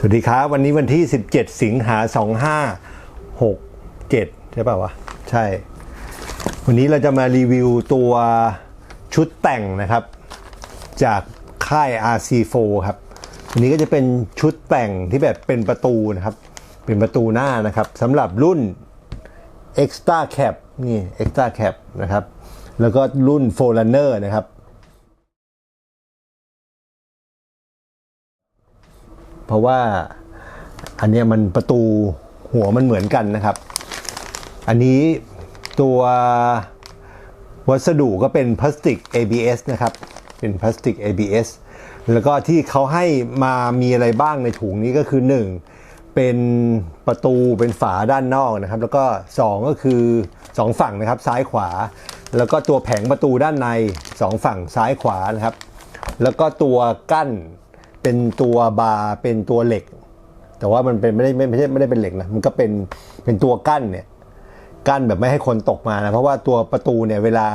สวัสดีครับ วันนี้วันที่ 17 สิงหา 2567 ใช่ป่าววะ ใช่ วันนี้เราจะมารีวิวตัวชุดแต่งนะครับ จากค่าย RC4 ครับ วันนี้ก็จะเป็นชุดแต่งที่แบบเป็นประตูนะครับ เป็นประตูหน้านะครับสำหรับรุ่น Extra Cap นี่ Extra Cap นะครับ แล้วก็รุ่น Forerunner นะครับ เพราะว่าอันนี้มันประตูหัวมันเหมือนกันนะครับ อันนี้ตัววัสดุก็เป็นพลาสติก ABS นะครับ เป็นพลาสติก ABS แล้วก็ที่เขาให้มามีอะไรบ้างในถุงนี้ก็คือ 1 เป็นประตูเป็นฝาด้านนอกนะครับ แล้วก็ 2 ก็คือ 2 ฝั่งนะครับซ้ายขวา แล้วก็ตัวแผงประตูด้านใน 2 ฝั่งซ้ายขวานะครับ แล้วก็ตัวกั้น เป็นตัวบาร์เป็นตัวเหล็ก แต่ว่ามันเป็นไม่ได้ไม่ไม่ใช่ไม่ได้เป็นเหล็กนะมันก็เป็นเป็นตัวกั้นเนี่ยกั้นแบบไม่ให้คนตกมานะเพราะว่าตัวประตูเนี่ยเวลา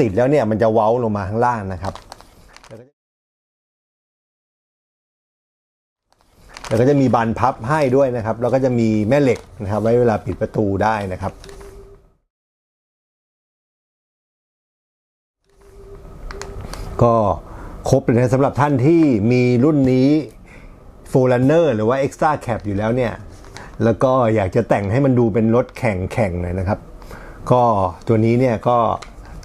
ติดแล้วเนี่ยมันจะเว้าลงมาข้างล่างนะครับแล้วก็จะมีบานพับให้ด้วยนะครับ แล้วก็จะมีแม่เหล็กนะครับ ไว้เวลาปิดประตูได้นะครับ ก็ ครบเลยนะสำหรับท่านที่มีรุ่นนี้ f o r e r u n n e r หรือว่า Extra Cap อยู่แล้วเนี่ย แล้วก็อยากจะแต่งให้มันดูเป็นรถแข่งแข่งหน่อยนะครับ ก็ตัวนี้เนี่ยก็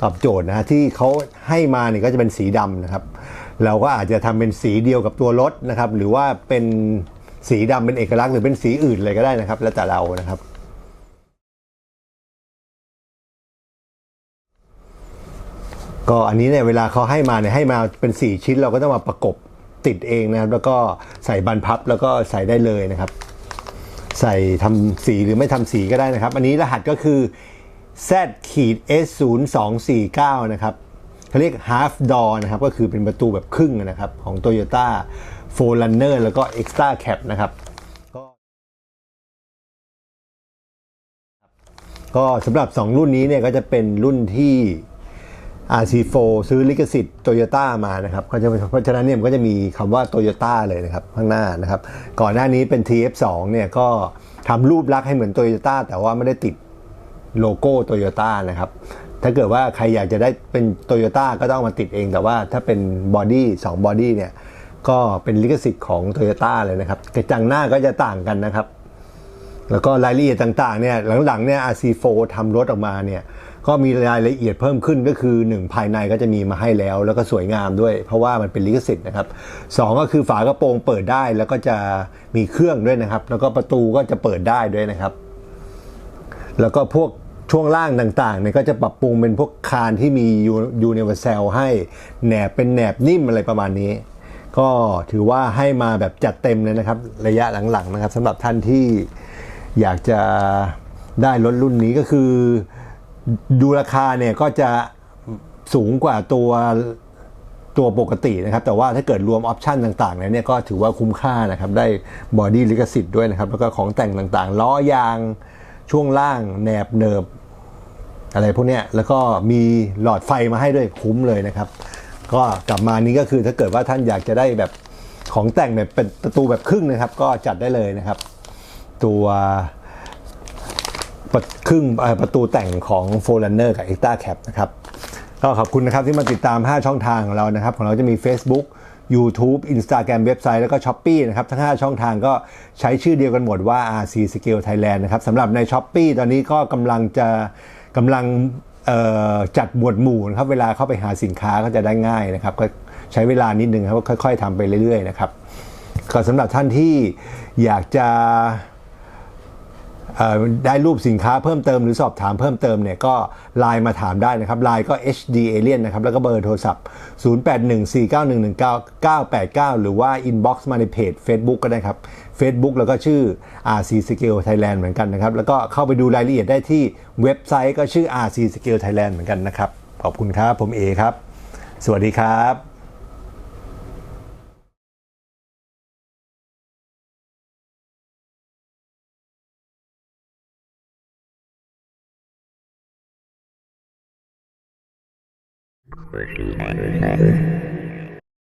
ตอบโจทย์นะฮะที่เขาให้มาเนี่ยก็จะเป็นสีดำนะครับ เราก็อาจจะทำเป็นสีเดียวกับตัวรถนะครับ หรือว่าเป็นสีดำเป็นเอกลักษณ์หรือเป็นสีอื่นเลยก็ได้นะครับ แล้วแต่เรานะครับ ก็อันนี้เนี่ยเวลาเขาให้มาเนี่ยให้มาเป็น 4 ชิ้นเราก็ต้องมาประกบติดเองนะครับ แล้วก็ใส่บันพับแล้วก็ใส่ได้เลยนะครับ ใส่ทำสีหรือไม่ทำสีก็ได้นะครับ อันนี้รหัสก็คือ Z ขีด S 0 2 4 9นะครับเขาเรียก half door นะครับ ก็คือเป็นประตูแบบครึ่งนะครับ ของ Toyota f o r r u n n e r แล้วก็ Extra Cap นะครับก็ก็สำหรับ 2 รุ่นนี้เนี่ยก็จะเป็นรุ่นที่ RC4 ซื้อลิขสิทธิ์โตโยต้ามานะครับก็จะเพราะฉะนั้นเนี่ยมันก็จะมีคำว่าโตโยต้าเลยนะครับข้างหน้านะครับ ก่อนหน้านี้เป็น TF2 เนี่ยก็ทำรูปลักษณ์ให้เหมือนโตโยต้าแต่ว่าไม่ได้ติดโลโก้โตโยต้านะครับ ถ้าเกิดว่าใครอยากจะได้เป็นโตโยต้าก็ต้องมาติดเอง แต่ว่าถ้าเป็นบอดี้สองบอดี้เนี่ยก็เป็นลิขสิทธิ์ของโตโยต้าเลยนะครับกระจังหน้าก็จะต่างกันนะครับ แล้วก็รายละเอียดต่างๆเนี่ยหลังๆเนี่ย RC4 ทำรถออกมาเนี่ย ก็มีรายละเอียดเพิ่มขึ้นก็คือ 1 ภายในก็จะมีมาให้แล้ว แล้วก็สวยงามด้วย เพราะว่ามันเป็นลิขสิทธิ์นะครับสองก็คือฝากระโปรงเปิดได้แล้วก็จะมีเครื่องด้วยนะครับ แล้วก็ประตูก็จะเปิดได้ด้วยนะครับ แล้วก็พวกช่วงล่างต่างๆเนี่ยก็จะปรับปรุงเป็นพวกคานที่มียูนิเวอร์แซลให้แหนบเป็นแหนบนิ่มอะไรประมาณนี้ ก็ถือว่าให้มาแบบจัดเต็มเลยนะครับ ระยะหลังๆนะครับสำหรับท่านที่อยากจะได้รถรุ่นนี้ก็คือ ดูราคาเนี่ยก็จะสูงกว่าตัวตัวปกตินะครับ แต่ว่าถ้าเกิดรวมออปชันต่างๆเนี่ยก็ถือว่าคุ้มค่านะครับ ได้บอดี้ลิขสิทธิ์ด้วยนะครับ แล้วก็ของแต่งต่างๆ ล้อยางช่วงล่างแหนบเนิบ อะไรพวกเนี้ยแล้วก็มีหลอดไฟมาให้ด้วยคุ้มเลยนะครับ ก็กลับมานี้ก็คือถ้าเกิดว่าท่านอยากจะได้แบบของแต่งแบบเป็นประตูแบบครึ่งนะครับ ก็จัดได้เลยนะครับ ตัว ประครึ่งประตูแต่งของ f o r e r u n n e r กับ Extra Cap นะครับก็ขอบคุณนะครับที่มาติดตาม 5 ช่องทางของเรานะครับ ของเราจะมี Facebook YouTube Instagram เว็บไซต์แล้วก็ s h อ p e e นะครับ ทั้ง 5 ช่องทางก็ใช้ชื่อเดียวกันหมดว่า RC Scale Thailand นะครับสำหรับใน s h อ p e e ตอนนี้ก็กำลังจะกำลังจัดหมวดหมู่นะครับ เวลาเข้าไปหาสินค้าก็จะได้ง่ายนะครับ ก็ใช้เวลานิดนึงครับค่อย ๆทำไปเรื่อยๆนะครับก็สำหรับท่านที่อยากจะ ได้รูปสินค้าเพิ่มเติมหรือสอบถามเพิ่มเติมเนี่ยก็ไลน์มาถามได้นะครับไลน์ก็ HD Alien นะครับ แล้วก็เบอร์โทรศัพท์ 0814911989 หรือว่า inbox มาในเพจ Facebook ก็ได้ครับ Facebook แล้วก็ชื่อ RC Skill Thailand เหมือนกันนะครับ แล้วก็เข้าไปดูรายละเอียดได้ที่เว็บไซต์ก็ชื่อ RC Skill Thailand เหมือนกันนะครับ ขอบคุณครับ ผมเอครับ สวัสดีครับ Working